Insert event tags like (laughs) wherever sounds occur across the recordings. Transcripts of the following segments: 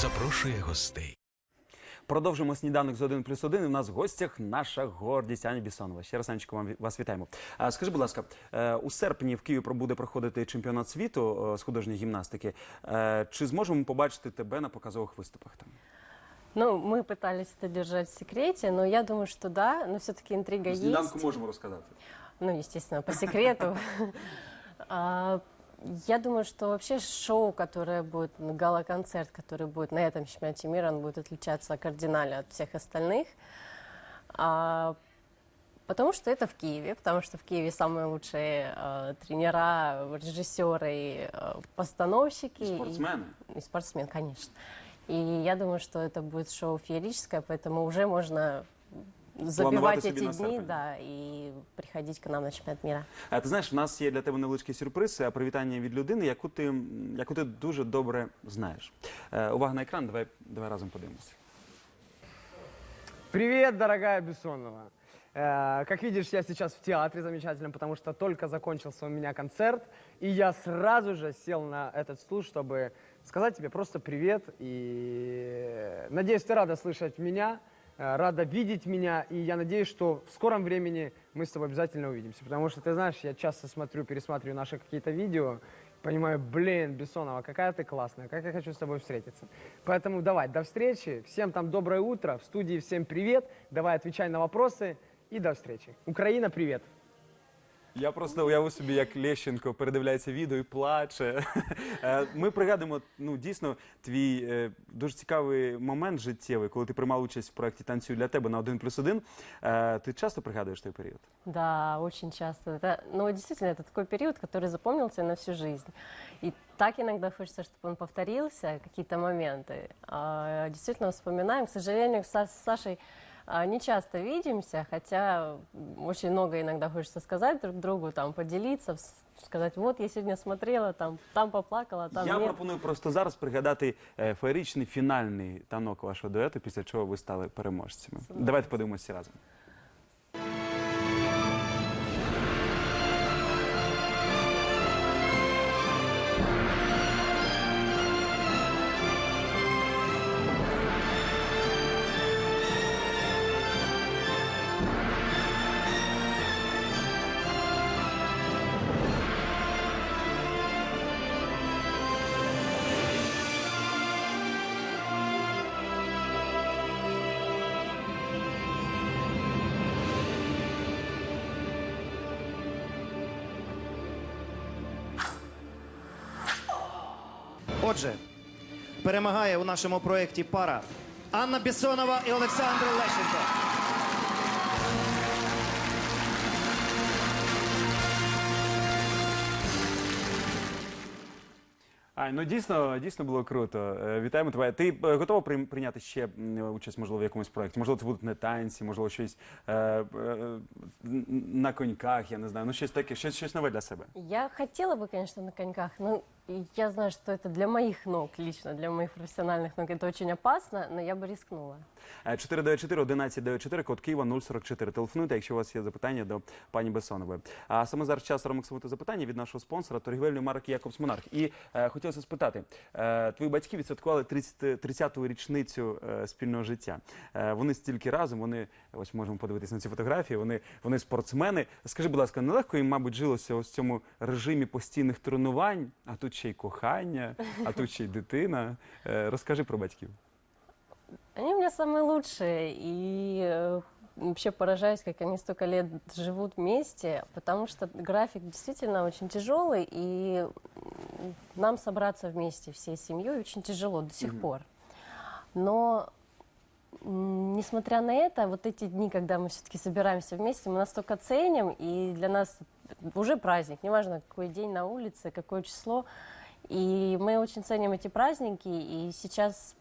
запрошує гостей. Продовжуємо сніданок з 1 плюс 1. У нас в гостях наша гордість Аня Бісонова. Ще раз, Анечко, вам вас вітаємо. А, скажи, будь ласка, е, у серпні в Києві буде проходити чемпіонат світу е, з художньої гімнастики. Е, Чи зможемо ми побачити тебе на показових виступах там? Ну, мы пытались это держать в секрете, но я думаю, что да, но все-таки интрига есть. можемо розказати. Ну, естественно, по секрету. (laughs) А, Я думаю, что вообще шоу, которое будет, ну, гала-концерт, который будет на этом чемпионате мира, он будет отличаться кардинально от всех остальных. А, Потому что это в Киеве, потому что в Киеве самые лучшие э, тренера, режиссеры, э, постановщики. и- Спортсмени. и спортсмен, конечно. И я думаю, что это будет шоу феерическое, поэтому уже можно забивать себе эти на дни, серпень. да, и приходить к нам на чемпионат мира. А ти знаєш, в нас є для тебе невеличкий сюрприз, е, привітання від людини, яку ти, м, яку ти дуже добре знаєш. Е, Увага на екран, давай, давай разом подивимося. Привет, дорогая Бессонова. Э, Как видишь, я сейчас в театре замечательном, потому что только закончился у меня концерт, и я сразу же сел на этот стул, чтобы сказать тебе просто привет. И надеюсь, ты рада слышать меня, э, рада видеть меня, и я надеюсь, что в скором времени мы с тобой обязательно увидимся. Потому что, ты знаешь, я часто смотрю, пересматриваю наши какие-то видео, понимаю, блин, Бессонова, какая ты классная, как я хочу с тобой встретиться. Поэтому давай, до встречи, всем там доброе утро, в студии всем привет, давай отвечай на вопросы и до встречи. Украина, привет. Я просто уявив собі, як Лещенко передивляється відео і плаче. (laughs) Е, Ми пригадуємо ну, дійсно твій е, дуже цікавий момент життєвий, коли ти приймав участь в проєкті «Танцюю для тебе» на 1 плюс 1. Ти часто пригадуєш той період? Да, очень часто. Это, ну, действительно, это такой период, который запомнился на всю жизнь. И так иногда хочется, чтобы он повторился, какие-то моменты. А, действительно вспоминаем. К сожалению, с Са- с Сашей а, не часто видимся, хотя очень много иногда хочется сказать друг другу, там, поделиться, сказати, от я сьогодні смотрела, там, там поплакала, там Я нет. пропоную просто зараз пригадати е, феєричний фінальний танок вашого дуету, після чого ви стали переможцями. Давайте подивимося разом. Отже, перемагає у нашому проєкті пара Анна Бісонова і Олександр Лещенко. А, ну дійсно, дійсно було круто. Е, Вітаємо тебе. Ти е, готова прийм- прийняти ще м, участь, можливо, в якомусь проєкті? Можливо, це будуть не танці, можливо, щось е, е, н- на коньках, я не знаю. Ну, щось таке, щось, щось нове для себе. Я хотела бы, конечно, на коньках, но я знаю, что это для моих ног лично, для моих профессиональных ног это очень опасно, но я бы рискнула. Е, 494 1194 код Києва 044. Телефонуйте, якщо у вас є запитання до пані Бесонової. А саме зараз час ремаксувати запитання від нашого спонсора торгівельної марки Якобс Монарх. І е, хотілося спитати: е, твої батьки відсвяткували 30 30-ту річницю е, спільного життя. Е, вони стільки разом, вони ось можемо подивитися на ці фотографії. Вони, вони спортсмени. Скажи, будь ласка, нелегко їм, мабуть, жилося ось в цьому режимі постійних тренувань, а тут ще й кохання, а тут ще й дитина. Е, розкажи про батьків. Они у меня самые лучшие, и э, вообще поражаюсь, как они столько лет живут вместе, потому что график действительно очень тяжелый, и м, нам собраться вместе всей семьей очень тяжело до сих пор. Но м, несмотря на это, вот эти дни, когда мы все-таки собираемся вместе, мы настолько ценим, и для нас уже праздник, неважно какой день на улице, какое число, и мы очень ценим эти праздники, и сейчас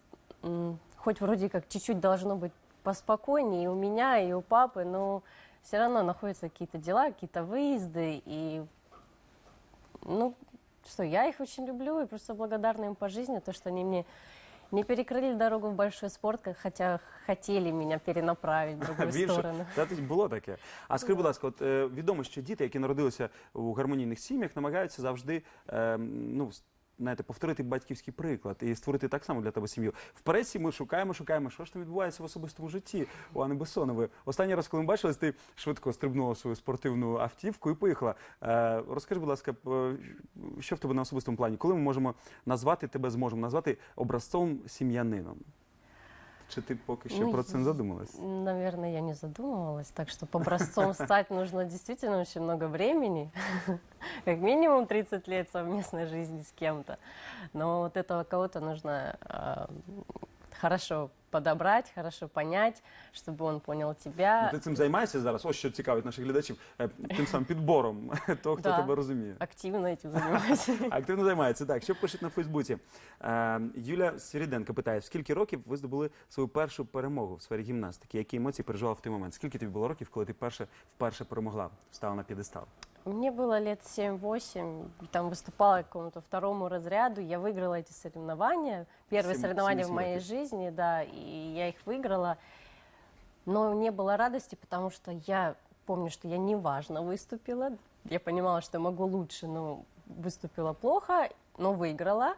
хоть вроде как чуть-чуть должно быть поспокойнее и у меня, и у папы, но все равно находятся какие-то дела, какие-то выезды, и ну, что, я их очень люблю и просто благодарна им по жизни, то, что они мне не перекрыли дорогу в большой спорт, хотя хотели меня перенаправить в другую (laughs) сторону. Та було таке. А скажи, будь ласка, от е, відомо, що діти, які народилися у гармонійних сім'ях, намагаються завжди е, ну, знаєте, повторити батьківський приклад і створити так само для тебе сім'ю. В пресі ми шукаємо, шукаємо, що ж там відбувається в особистому житті у Анни Бессонової. Останній раз, коли ми бачились, ти швидко стрибнула свою спортивну автівку і поїхала. Е, розкажи, будь ласка, е, що в тебе на особистому плані? Коли ми можемо назвати тебе, зможемо назвати образцовим сім'янином? Чи ти поки Ну, про це не задумалась? Наверное, я не задумывалась, так что образцом (laughs) стать нужно действительно очень много времени, (laughs) как минимум 30 лет совместной жизни с кем-то. Но вот этого кого-то нужно хорошо подобрать, хорошо понять, чтобы он понял Ну, тебя, Ти цим займаєшся зараз? Ось що цікавить наших глядачів, е, тим самим підбором (laughs) того, хто Да. тебе розуміє. активно этим (laughs) занимаюсь. Активно займається. Так, що пишуть на Фейсбуці? Е, Юля Свіріденко питає: в скільки років ви здобули свою першу перемогу в сфері гімнастики? Які емоції переживала в той момент? Скільки тобі було років, коли ти перше вперше перемогла, встала на п'єдестал? Мне было лет 7-8, там выступала к какому-то второму разряду, я выиграла эти соревнования, первые Сем- соревнования в семи моей лет. жизни, да, и я их выиграла, но не было радости, потому что я помню, что я неважно выступила, я понимала, что могу лучше, но выступила плохо, но выиграла,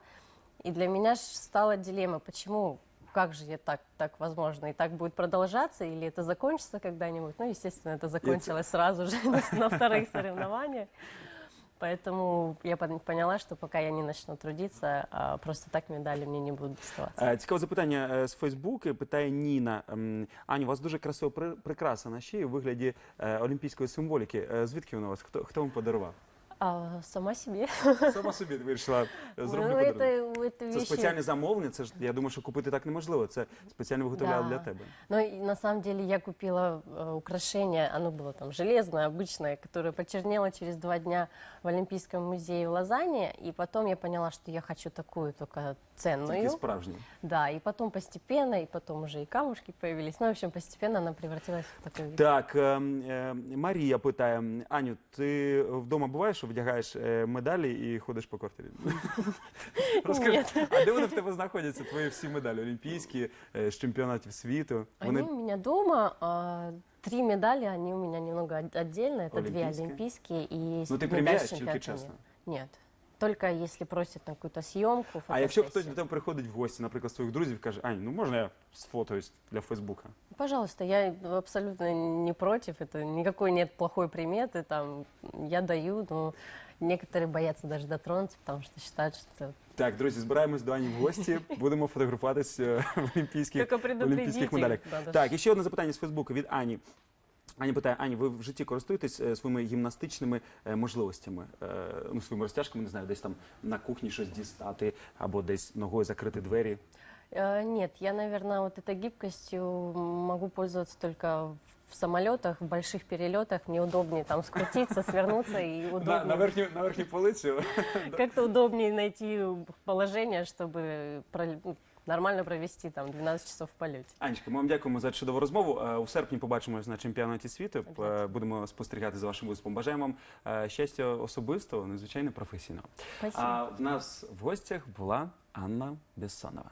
и для меня ж стала дилемма, почему как же я так, так возможно, и так будет продолжаться, или это закончится когда-нибудь. Ну, естественно, это закончилось сразу же (laughs) на, на вторых (laughs) соревнованиях. Поэтому я пон- поняла, что пока я не начну трудиться, а просто так медали мне не будут доставаться. Е, Цікаве запитання е, з Фейсбуку. Питає Ніна. Ем, Аню, у вас дуже красива при- прикраса на шиї у вигляді е, олімпійської символіки. Е, Звідки вона у вас? Хто, хто вам подарував? А сама себе. Сама собі вирішила Ну, зробити подарунок. это, это Це вещи... спеціальне замовлення. Це ж я думаю, що купити так неможливо. Це спеціально виготовляли Да. для тебе. Но и на самом деле я купила э, украшение, оно было там железное, обычное, которое почернело через два дня в Олимпийском музее в Лозанне, и потом я поняла, что я хочу такую только Тільки ценную. справжні. Да, и потом постепенно, и потом уже и камушки появились. Ну, в общем, постепенно она превратилась в такой вид. Так, е, е, Марія питає: Аню, ти вдома буваєш, що Вдягаєш е, медалі і ходиш по квартирі? (laughs) Розкажи, а де вони в тебе знаходяться? Твої всі медалі? Олімпійські, е, з чемпіонатів світу? Они у меня дома. а, Три медали, они у меня немного от- отдельно. Это две Олимпийские? олимпийские и Ну ти медаль с чемпионата чесно. мира. Нет. Только если просят на какую-то съемку, А якщо хтось фотосессию. до тебе приходить в гості, наприклад, з твоїх друзів, каже, Ань, ну можна я сфотоюсь для Фейсбука? Пожалуйста, я абсолютно не против. Это никакой нет плохой приметы. Там я даю, но некоторые боятся даже дотронуться, потому что считают, что это Так, друзі, збираємось до Ані в гості, (laughs) будемо фотографуватись е, в олімпійських, Только в олімпійських предупредите. медалях. надо Так, і ще одне запитання з Фейсбуку від Ані. Аня питає, Ані, ви в житті користуєтесь е, своїми гімнастичними е, можливостями, е, ну, своїми розтяжками, не знаю, десь там на кухні щось дістати, або десь ногою закрити двері. Э, Нет, я, наверное, вот этой гибкостью могу пользоваться только в самолетах, в больших перелетах. Мне удобнее там скрутиться, свернуться и На, удобнее. на, верхню, на верхню полицю. (laughs) Как-то удобнее найти положение, чтобы про- ну, нормально провести там 12 часов в польоті. Анечка, ми вам дякуємо за чудову розмову. Е, У серпні побачимось на чемпіонаті світу. Е, Будемо спостерігати за вашим виступом. Бажаємо вам е, щастя особистого, надзвичайно професійного. Спасибо. А в нас в гостях була Анна Бессонова.